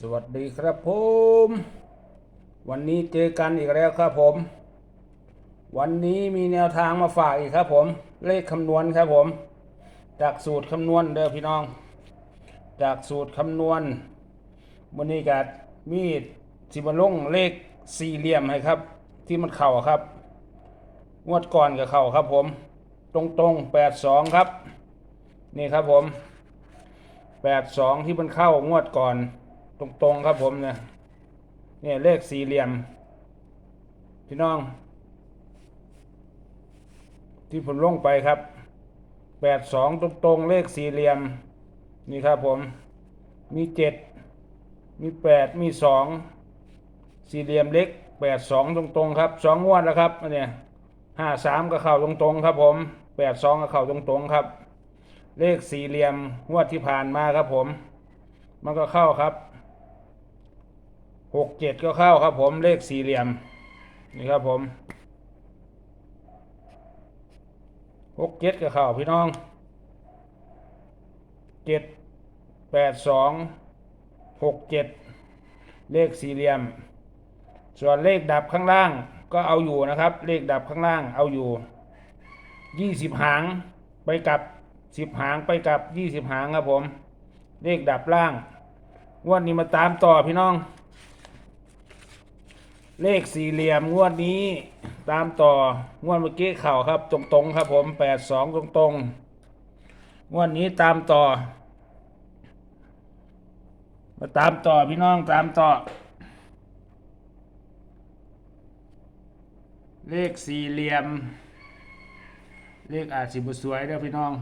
สวัสดีครับผม วันนี้เจอกันอีกแล้วครับผม วันนี้มีแนวทางมาฝากอีกครับผม เลขคำนวณครับผม จากสูตรคำนวณเด้อพี่น้อง จากสูตรคำนวณวันนี้กัดมีดสิบลงเลขสี่เหลี่ยมให้ครับ ที่มันเข่าครับ งวดก่อนกับเข่าครับผม ตรงตรงแปดสองครับ นี่ครับผมแปดสองที่มันเข้างวดก่อน ตรงตรงๆครับผมเนี่ยเนี่ยเลขสี่เหลี่ยม พี่น้อง ที่ผมลงไปครับแปดสองตรงตรงๆ เลขสี่เหลี่ยม นี่ครับผม มีเจ็ดมีแปดมีสองสี่เหลี่ยมเล็กแปดสองตรงตรงๆครับสองงวดแล้วครับอันเนี่ยห้าสามก็เข้าตรงตรงๆครับผมแปดสองก็เข้าตรงตรงๆครับ เลขสี่เหลี่ยมงวดที่ผ่านมาครับผม มันก็เข้าครับ หกเจ็ดก็เข้าครับผมเลขสี่เหลี่ยม นี่ครับผมหกเจ็ดก็เข้าพี่น้องเจ็ดแปดสองหกเจ็ดเลขสี่เหลี่ยม ส่วนเลขดับข้างล่างก็เอาอยู่นะครับ เลขดับข้างล่างเอาอยู่ยี่สิบหางไปกับสิบหางไปกับยี่สิบหางครับผม เลขดับล่างงวดนี้มาตามต่อพี่น้อง เลขสี่เหลี่ยมงวดนี้ตามต่องวดเมื่อกี้เข่าครับ ตรงๆครับผมแปดสองตรงๆงวดนี้ตามต่อ มาตามต่อพี่น้องตามต่อ เลขสี่เหลี่ยม เลขอาจสิบสวยเด้อพี่น้อง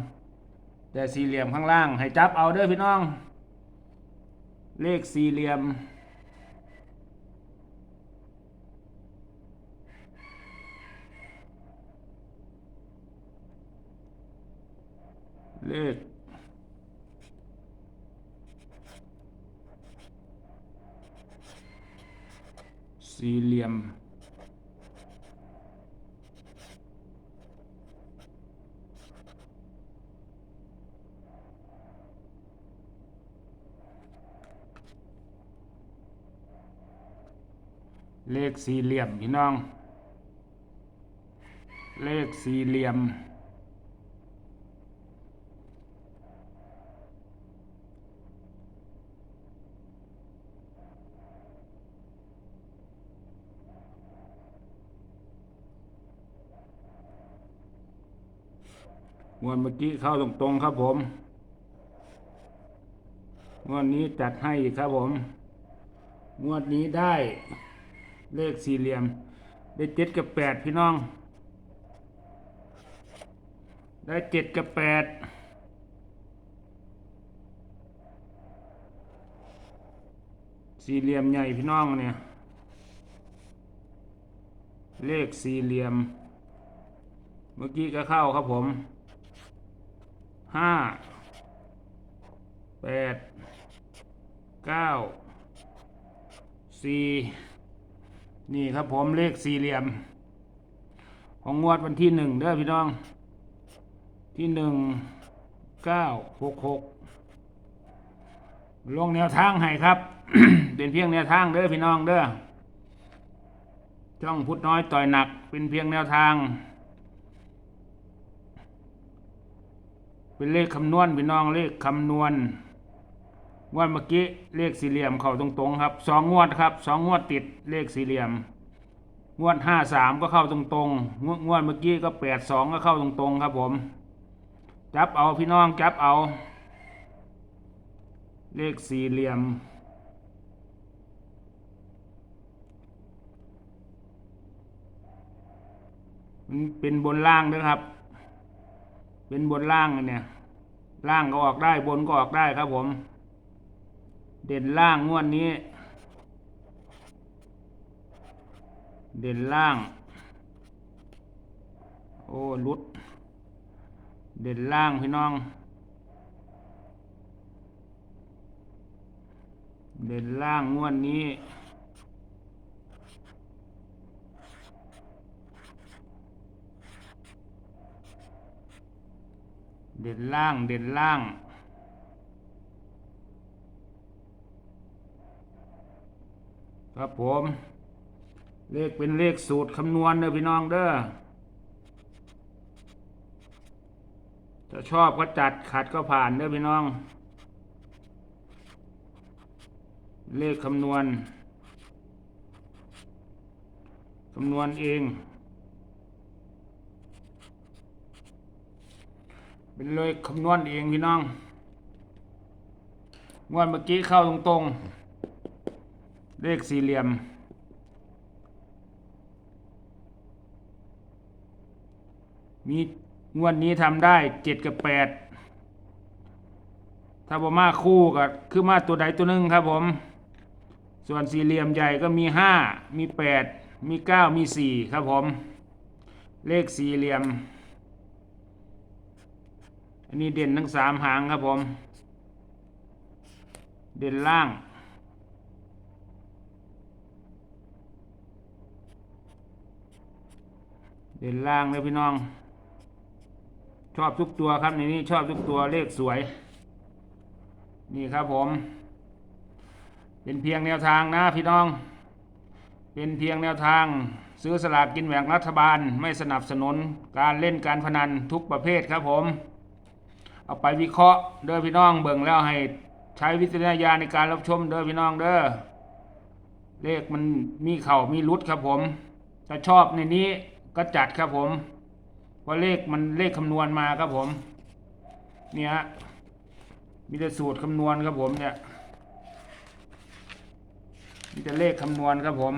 แต่สี่เหลี่ยมข้างล่างให้จับเอาเด้อพี่น้อง เลขสี่เหลี่ยม เลขสี่เหลี่ยม เลขสี่เหลี่ยมพี่น้อง เลขสี่เหลี่ยม งวดเมื่อกี้เข้าตรงๆครับผมงวดนี้จัดให้อีกครับผม งวดนี้ได้เลขสี่เหลี่ยม ได้เจ็ดกับแปดพี่น้อง ได้เจ็ดกับแปดสี่เหลี่ยมใหญ่พี่น้องเนี่ย เลขสี่เหลี่ยม เมื่อกี้ก็เข้าครับผม ห้าแปดเก้าสี่นี่ครับผมเลขสี่เหลี่ยม ของงวดวันที่หนึ่งเด้อพี่น้อง ที่หนึ่งเก้าหกหกลงแนวทางให้ครับ เป็นเพียงแนวทางเด้อพี่น้องเด้อช่องพุทธน้อยต่อยหนักเป็นเพียงแนวทาง เป็นเลขคำนวณพี่น้องเลขคำนวณงวดเมื่อกี้เลขสี่เหลี่ยมเข้าตรงๆครับสองงวดครับสองงวดติดเลขสี่เหลี่ยม งวดห้าสามก็เข้าตรงๆงวดงวดเมื่อกี้ก็แปดสองก็เข้าตรงๆครับผมจับเอาพี่น้องจับเอา เลขสี่เหลี่ยมมันเป็นบนล่างด้วยครับ เป็นบนล่างอันเนี่ยล่างก็ออกได้บนก็ออกได้ครับผม เด่นล่างงวดนี้ เด่นล่าง โอ้ลุด เด่นล่างพี่น้อง เด่นล่างงวดนี้ เด่นล่างเด่นล่าง ครับผม เลขเป็นเลขสูตรคำนวณเด้อพี่น้องเด้อถ้าชอบก็จัดขัดก็ผ่านเด้อพี่น้อง เลขคำนวณ คำนวณเอง เป็นเลขคำนวณเองพี่น้องงวดเมื่อกี้เข้าตรงๆ เลขสี่เหลี่ยม มีงวดนี้ทำได้เจ็ดกับแปดถ้าบ่มาคู่ก็คือมาตัวใดตัวหนึ่งครับผม ส่วนสี่เหลี่ยมใหญ่ก็มีห้ามีแปดมีเก้ามีสี่ครับผม เลขสี่เหลี่ยม อันนี้เด่นทั้งสามหางครับผม เด่นล่าง เด่นล่างเลยพี่น้อง ชอบทุกตัวครับในนี้ชอบทุกตัวเลขสวย นี่ครับผม เป็นเพียงแนวทางนะพี่น้อง เป็นเพียงแนวทางซื้อสลากกินแบ่งรัฐบาลไม่สนับสนุนการเล่นการพนันทุกประเภทครับผม เอาไปวิเคราะห์เด้อพี่น้องเบิ่งแล้วให้ใช้วิจารณญาณในการรับชมเด้อพี่น้องเด้อเลขมันมีเข่ามีรุดครับผมถ้าชอบในนี้ก็จัดครับผมเพราะเลขมันเลขคำนวณมาครับผม เนี่ยมีแต่สูตรคำนวณครับผมเนี่ยมีแต่เลขคำนวณครับผม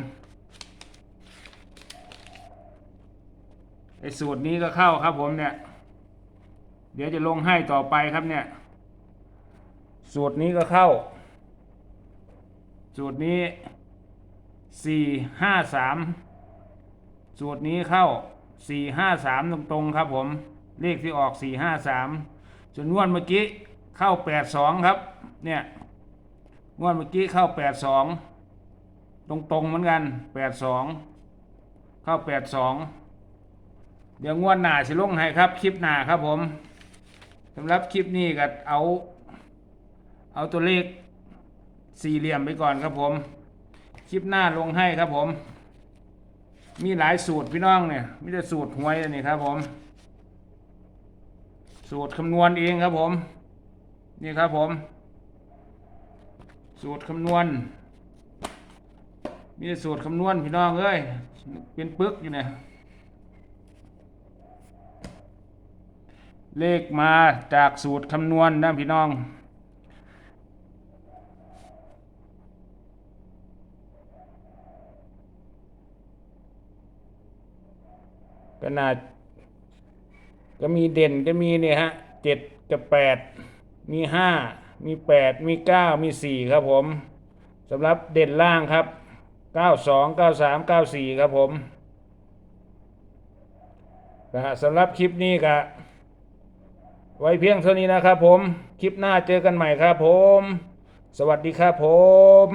ไอ้สูตรนี้ก็เข้าครับผมเนี่ย เดี๋ยวจะลงให้ต่อไปครับเนี่ย สูตรนี้ก็เข้า สูตรนี้สี่ห้าสามสูตรนี้เข้าสี่ห้าสามตรงๆครับผม เลขที่ออกสี่ห้าสามส่วนงวดเมื่อกี้เข้าแปดสองครับ เนี่ยงวดเมื่อกี้เข้าแปดสองตรงๆเหมือนกันแปดสองเข้าแปดสองเดี๋ยวงวดหน้าสิลงให้ครับ คลิปหน้าครับผม สำหรับคลิปนี้ก็เอา เอาตัวเลขสี่เหลี่ยมไปก่อนครับผม คลิปหน้าลงให้ครับผม มีหลายสูตรพี่น้องเนี่ยไมแต่สูตรหวยนนี้ครับผม สูตรคำนวณเองครับผม นี่ครับผม สูตรคำนวณ มีแต่สูตรคำนวณพี่น้องเอ้ย เป็นปึกอยู่เนี่ย เลขมาจากสูตรคำนวณนะพี่น้อง ขนาด ก็มีเด่นก็มีเนี่ยฮะเจ็ดกับแปดมีห้ามีแปดมีเก้ามีสี่ครับผมสำหรับเด่นล่างครับเก้าสองเก้าสามเก้าสี่ครับผมสำหรับคลิปนี้ก็ ไว้เพียงเท่านี้นะครับผม คลิปหน้าเจอกันใหม่ครับผม สวัสดีครับผม